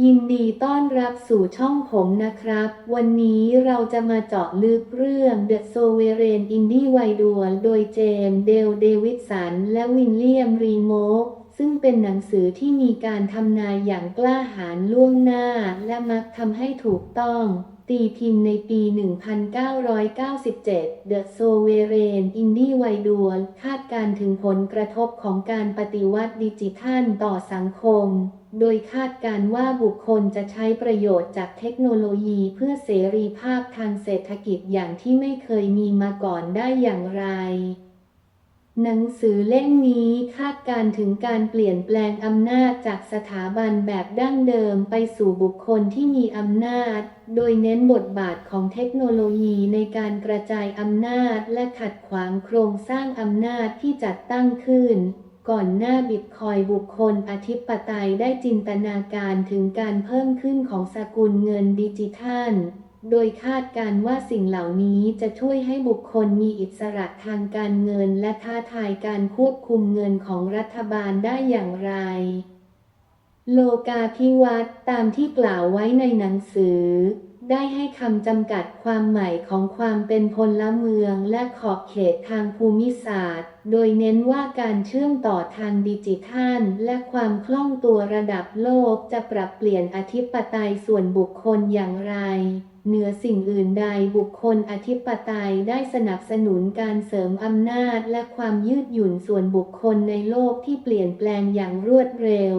ยินดีต้อนรับสู่ช่องผมนะครับ วันนี้เราจะมาเจาะลึกเรื่อง The Sovereign Indie w i d u a l โดยเจมส์เดลเดวิดสัน และวินเลียมรีโมก ซึ่งเป็นหนังสือที่มีการทำนายอย่างกล้าหาญล่วงหน้า และมักทำให้ถูกต้อง ตีพิมพ์ในปี 1997 The Sovereign Indie w i d u a l คาดการณ์ถึงผลกระทบของการปฏิวัติดิจิทัลต่อสังคม โดยคาดการณ์ว่าบุคคลจะใช้ประโยชน์จากเทคโนโลยีเพื่อเสรีภาพทางเศรษฐกิจอย่างที่ไม่เคยมีมาก่อนได้อย่างไร หนังสือเล่มนี้คาดการถึงการเปลี่ยนแปลงอำนาจจากสถาบันแบบดั้งเดิมไปสู่บุคคลที่มีอำนาจ โดยเน้นบทบาทของเทคโนโลยีในการกระจายอำนาจและขัดขวางโครงสร้างอำนาจที่จัดตั้งขึ้น ก่อนหน้าบิตคอยบุคคลอธิปไตยได้จินตนาการถึงการเพิ่มขึ้นของสกุลเงินดิจิทัล โดยคาดการ์ว่าสิ่งเหล่านี้จะช่วยให้บุคคลมีอิสระทางการเงินและท้าทายการควบคุมเงินของรัฐบาลได้อย่างไร โลกาภิวัตน์ตามที่กล่าวไว้ในหนังสือ ได้ให้คำจำกัดความใหม่ของความเป็นพลเมืองและขอบเขตทางภูมิศาสตร์ โดยเน้นว่าการเชื่อมต่อทางดิจิทัล และความคล่องตัวระดับโลกจะปรับเปลี่ยนอธิปไตยส่วนบุคคลอย่างไรเหนือสิ่งอื่นใดบุคคลอธิปไตยได้สนับสนุนการเสริมอำนาจและความยืดหยุ่นส่วนบุคคลในโลกที่เปลี่ยนแปลงอย่างรวดเร็ว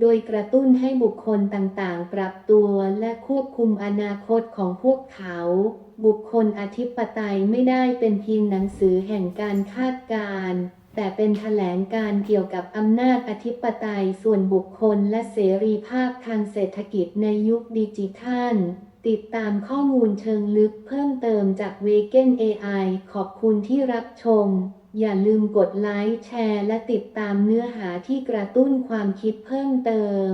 โดยกระตุ้นให้บุคคลต่างๆ ปรับตัวและควบคุมอนาคตของพวกเขา บุคคลอธิปไตยไม่ได้เป็นเพียงหนังสือแห่งการคาดการณ์แต่เป็นแถลงการเกี่ยวกับอำนาจอธิปไตยส่วนบุคคลและเสรีภาพทางเศรษฐกิจในยุคดิจิทัล ติดตามข้อมูลเชิงลึกเพิ่มเติมจากเวเกน AI ขอบคุณที่รับชม อย่าลืมกดไลค์แชร์ และติดตามเนื้อหาที่กระตุ้นความคิดเพิ่มเติม